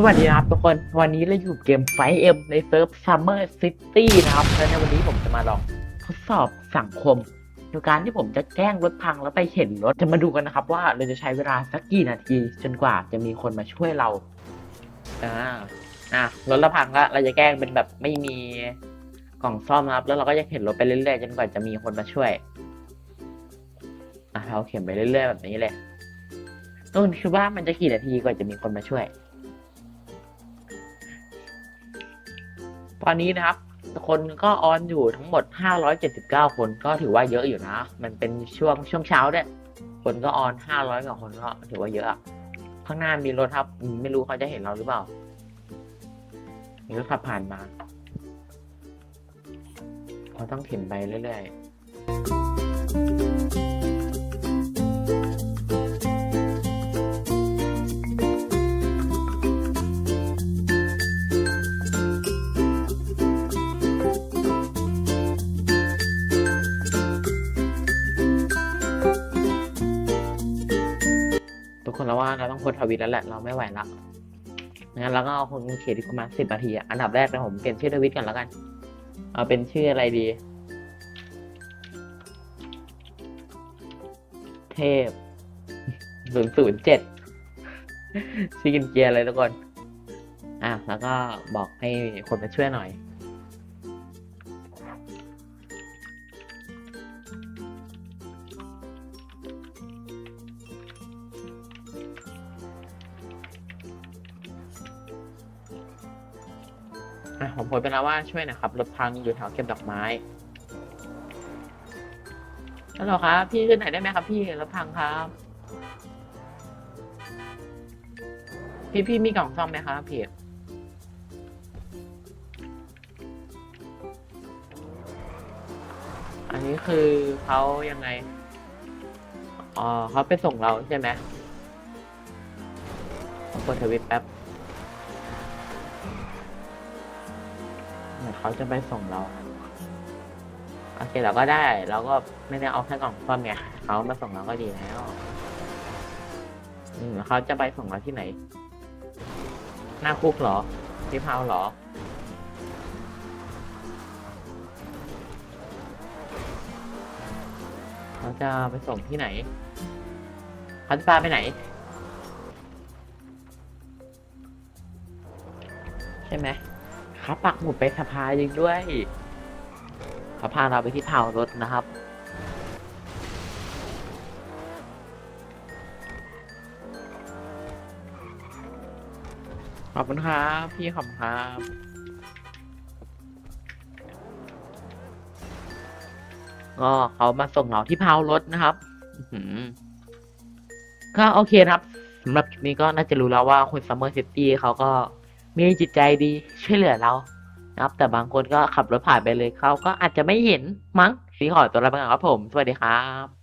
สวัสดีครับทุกคนวันนี้เราอยู่เกมไฟเอ็มในเซิร์ฟซัมเมอร์ซิตี้นะครับและในวันนี้ผมจะมาลองทดสอบสังคมโดยการที่ผมจะแกล้งรถพังแล้วไปเข็นรถจะมาดูกันนะครับ ว่าเราจะใช้เวลาสักกี่นาที จนกว่าจะมีคนมาช่วยเราอ่าอะรถเราพังละเราจะแกล้งเป็นแบบไม่มีกล่องซ่อมนะครับ แล้วเราก็จะเข็นรถไปเรื่อยๆจนกว่าจะมีคนมาช่วยอะเราเข็นไปเรื่อยๆแบบนี้เลยต้นคิดว่ามันจะกี่นาทีกว่าจะมีคนมาช่วย ตอนนี้นะครับ คนก็ออนอยู่ทั้งหมด 579 คนก็ถือว่าเยอะอยู่นะ มันเป็นช่วงช่วงเช้าด้วยคนก็ออน 500กว่าคนก็ถือว่าเยอะ ข้างหน้ามีรถครับ ไม่รู้เขาจะเห็นเราหรือเปล่ามีรถขับผ่านมาเราต้องเข็นไปเรื่อยๆ คนแล้วว่าเราต้องโพสต์ทวิตแล้วแหละ เราไม่ไหวละงั้นเราก็เอาคนเขียนอีกประมาณสิบนาทีอันดับแรกนะผมเปลี่ยนชื่อทวิตก่อนแล้วกัน เอาเป็นชื่ออะไรดี เทพศูนย์ศูนย์เจ็ดชื่อกินเกียร์เลยทุกคนอะแล้วก็บอกให้คนมาช่วยหน่อย อะผมโพสไปแล้วว่าช่วยนะครับรถพังอยู่แถวเก็บดอกไม้ฮัลโหลครับพี่ขึ้นไหนได้ไหมครับ พี่รถพังครับ พี่พี่มีกล่องซ่อมไหมครับพี่อันนี้คือเขายังไง อ๋อเขาไปส่งเราใช่ไหมผมกดทวิตแป๊บ มือนเขาจะไปส่งเรา โอเคเราก็ได้ เราก็ไม่ได้เอาแค่กล่องซ่อมไงเขามาส่งเราก็ดีแล้ว อืมเขาจะไปส่งเราที่ไหน หน้าคุกเหรอ ที่พาวเหรอ เขาจะไปส่งที่ไหนเขาจะพาไปไหน ใช่ไหม เขาปักหมุดไปสะพายจริงด้วยเขาพาเราไปที่เผารถนะครับ ขอบคุณครับ พี่ขอบครับก็เขามาส่งเราที่เผารถนะครับอื้อหือก็โอเคครับสำหรับคลิปนี้ก็น่าจะรู้แล้วว่าคนซัมเมอร์ซิตี้เขาก็ มีจิตใจดีช่วยเหลือเรานะครับ แต่บางคนก็ขับรถผ่านไปเลยเขาก็อาจจะไม่เห็นมั้งสีขอตัวลาไปก่อนครับผม สวัสดีครับ